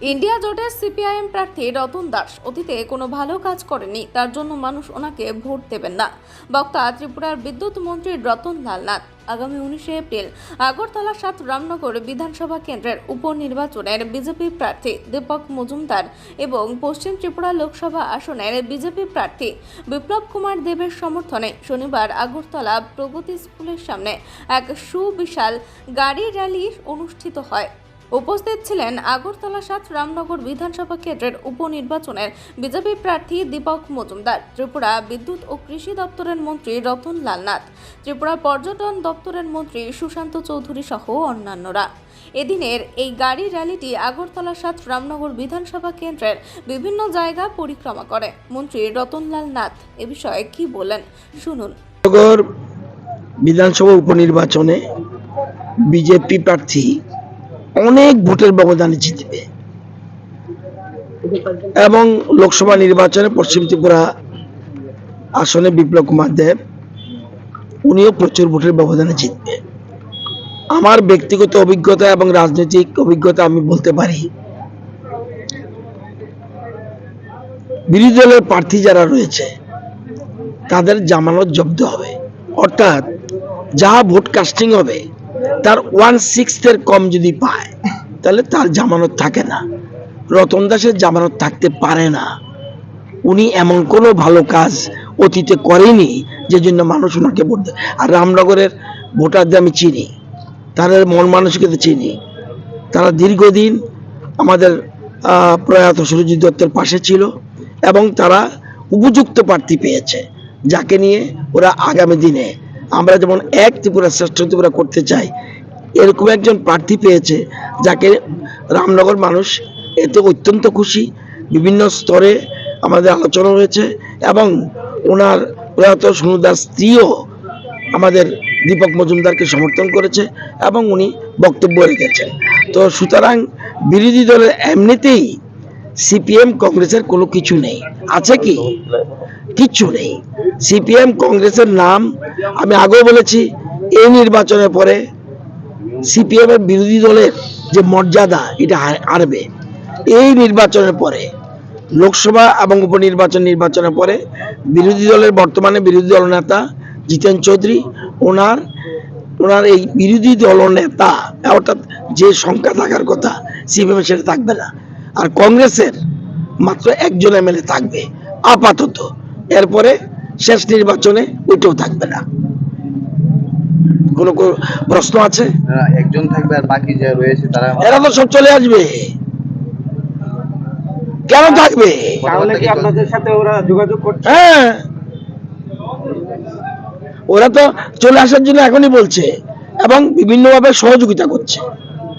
India জোটের CPIM প্রার্থী রতন দাস অতীতে কোনো ভালো কাজ করেনি, তার জন্য মানুষ ওনাকে ভোট দেবেন না। বক্তা ত্রিপুরার বিদ্যুৎ মন্ত্রী রতন লাল নাথ, আগামী উনিশে এপ্রিল আগরতলা সাত রামনগর বিধানসভা কেন্দ্রের উপনির্বাচনের বিজেপি প্রার্থী দীপক মজুমদার এবং পশ্চিম ত্রিপুরা লোকসভা আসনের বিজেপি প্রার্থী বিপ্লব কুমার দেবের সমর্থনে শনিবার আগরতলা প্রগতি স্কুলের সামনে এক সুবিশাল গাড়ি র্যালি অনুষ্ঠিত হয়। উপস্থিত ছিলেন আগরতলা সাত রামনগর বিধানসভা কেন্দ্রের উপনির্বাচনের বিজেপি প্রার্থী দীপক মজুমদার, ত্রিপুরা বিদ্যুৎ ও কৃষি দপ্তরের মন্ত্রী রতন লালনাথ ত্রিপুরা পর্যটন দপ্তরের মন্ত্রী সুশান্ত চৌধুরী সহ অন্যান্যরা। এদিনের এই গাড়ি র্যালিটি আগরতলা সাত রামনগর বিধানসভা কেন্দ্রের বিভিন্ন জায়গা পরিক্রমা করে। মন্ত্রী রতনলাল নাথ এ বিষয়ে কি বলেন? শুনুন। বিধানসভা উপনির্বাচনে বিজেপি প্রার্থী অনেক ভোটের ব্যবধানে জিতবে। এবং লোকসভা নির্বাচনে পশ্চিম ত্রিপুরা আসনে বিপ্লব কুমার দেব, উনিও প্রচুর ভোটের ব্যবধানে জিতবে। আমার ব্যক্তিগত অভিজ্ঞতা এবং রাজনৈতিক অভিজ্ঞতা আমি বলতে পারি, বিরোধী দলের প্রার্থী যারা রয়েছে, তাদের জামানত জব্দ হবে। অর্থাৎ যা ভোট কাস্টিং হবে তার ওয়ান সিক্সথের কম যদি পায়, তাহলে তার জামানত থাকে না। রতন দাসের জামানত থাকতে পারে না। উনি এমন কোনো ভালো কাজ অতীতে করেনি, যে জন্য মানুষ ওনাকে ভোট দেয়। আর রামনগরের ভোটারদের আমি চিনি, তাদের মন মানসিকতা চিনি। তারা দীর্ঘদিন আমাদের প্রয়াত সুরজিৎ দত্তের পাশে ছিল এবং তারা উপযুক্ত প্রার্থী পেয়েছে, যাকে নিয়ে ওরা আগামী দিনে আমরা যেমন এক ত্রিপুরা, শ্রেষ্ঠ ত্রিপুরা করতে চাই, এরকম একজন প্রার্থী পেয়েছে, যাকে রামনগর মানুষ এতে অত্যন্ত খুশি। বিভিন্ন স্তরে আমাদের আলোচনা হয়েছে এবং ওনার প্রয়াত সুনুদার স্ত্রীও আমাদের দীপক মজুমদারকে সমর্থন করেছে এবং উনি বক্তব্য রেখেছেন। তো সুতরাং বিরোধী দলের এমনিতেই সিপিএম কংগ্রেসের কোনো কিছু নেই। আছে কি? কিচ্ছু নেই। সিপিএম কংগ্রেসের নাম আমি আগেও বলেছি, এই নির্বাচনের পরে সিপিএম এর বিরোধী দলের যে মর্যাদা, এটা হারবে। এই নির্বাচনের পরে, লোকসভা এবং উপনির্বাচন নির্বাচনের পরে বিরোধী দলের বর্তমানে বিরোধী দল নেতা জিতেন চৌধুরী, ওনার ওনার এই বিরোধী দল নেতা, অর্থাৎ যে সংখ্যা থাকার কথা সিপিএম সেটা থাকবে না। আর কংগ্রেসের মাত্র একজন এমএলএ থাকবে আপাতত। এরপরে শেষ নির্বাচনে ওইটাও থাকবে না। কোনো প্রশ্ন আছে? একজন থাকবে আর বাকি যে রয়েছে তারা এরা তো সব চলে আসবে। কেন থাকবে? তাহলে কি আপনাদের সাথে ওরা যোগাযোগ করছে? হ্যাঁ। ওরা তো চলে আসার জন্য এখনই বলছে এবং বিভিন্নভাবে সহযোগিতা করছে।